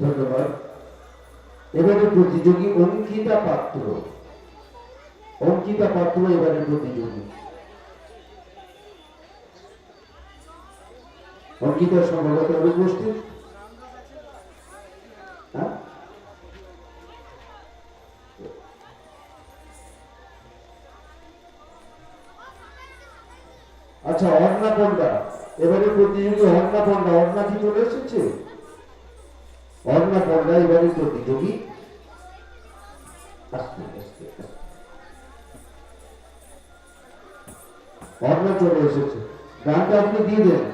ধন্যবাদ। এবারে প্রতিযোগী অঙ্কিতা পাত্র। অঙ্কিতা পাত্র এবারে প্রতিযোগী। অঙ্কিতা সম্ভবত অনুপস্থিত হ্যাঁ? আচ্ছা অর্ণা পণ্ডা। এবারে প্রতিযোগী অর্ণা পণ্ডা। অর্ণা কি চলে এসেছে? পণ্ডা এবারে প্রতিযোগী আস্তে আস্তে আস্তে। অর্ণা চলে এসেছে। গানটা আপনি দিয়ে দেন।